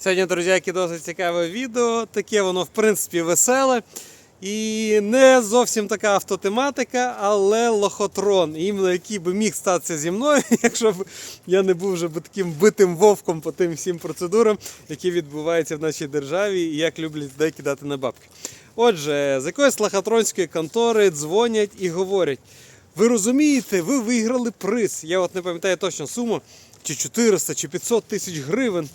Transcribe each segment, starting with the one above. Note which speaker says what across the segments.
Speaker 1: Сьогодні, друзі, які досить цікаве відео. Таке воно, в принципі, веселе. І не зовсім така автотематика, але лохотрон, іменно який би міг статися зі мною, якщо б я не був вже таким битим вовком по тим всім процедурам, які відбуваються в нашій державі і як люблять людей кидати на бабки. Отже, з якоїсь лохотронської контори дзвонять і говорять: ви розумієте, ви виграли приз. Я от не пам'ятаю точно суму, чи 400, чи 500 тисяч гривень.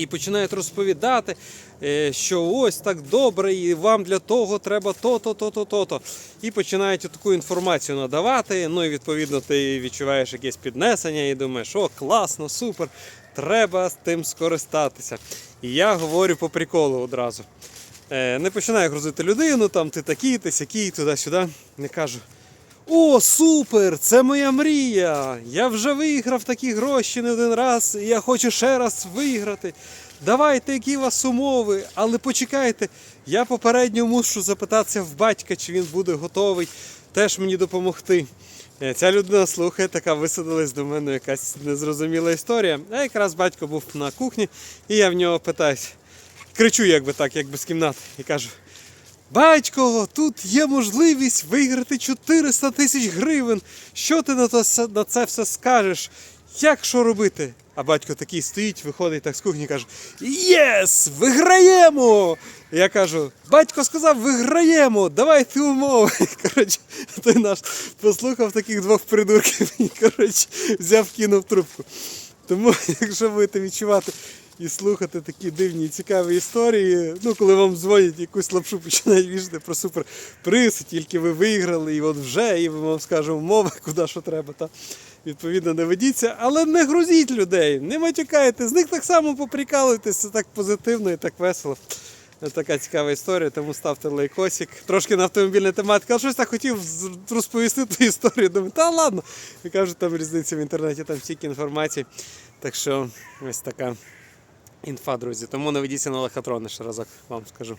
Speaker 1: І починають розповідати, е, що ось так добре, і вам для того треба то-то, то-то, то-то. І починають таку інформацію надавати. Ну і відповідно ти відчуваєш якесь піднесення і думаєш, о, класно, супер, треба з тим скористатися. І я говорю по приколу одразу. Е, Не починаю грузити людину, там ти такий, ти сякий, туди-сюди. Не кажу. О, супер! Це моя мрія! Я вже виграв такі гроші не один раз, і я хочу ще раз виграти. Давайте, які у вас умови, але почекайте, я попередньо мушу запитатися в батька, чи він буде готовий теж мені допомогти. Е, Ця людина слухає, така висадилась до мене якась незрозуміла історія. А якраз батько був на кухні, і я в нього питаюсь, кричу, якби так, якби з кімнати, і кажу. Батько, тут є можливість виграти 400 тисяч гривень. Що ти на, то, на це все скажеш? Як що робити? А батько такий стоїть, виходить так з кухні і каже: Єс! Виграємо! Я кажу, батько сказав, виграємо, давайте умови. Коротше, той наш послухав таких двох придурків і коротше, взяв кинув трубку. Тому, якщо будете відчувати і слухати такі дивні цікаві історії, ну коли вам дзвонять якусь лапшу, починають вішати про суперприз, тільки ви виграли, і от вже, і ми вам скажемо умови, куди що треба, та відповідно не ведіться, але не грузіть людей, не матюкайте, з них так само поприкалуйтесь, це так позитивно і так весело. Така цікава історія, тому ставте лайкосик. Трошки на автомобільна тематика, але щось так хотів розповісти ту історію. Думаю, та ладно. І кажуть, там різниця в інтернеті, там стільки інформації. Так що ось така інфа, друзі. Тому наведіться на лохотрони ще разок, вам скажу.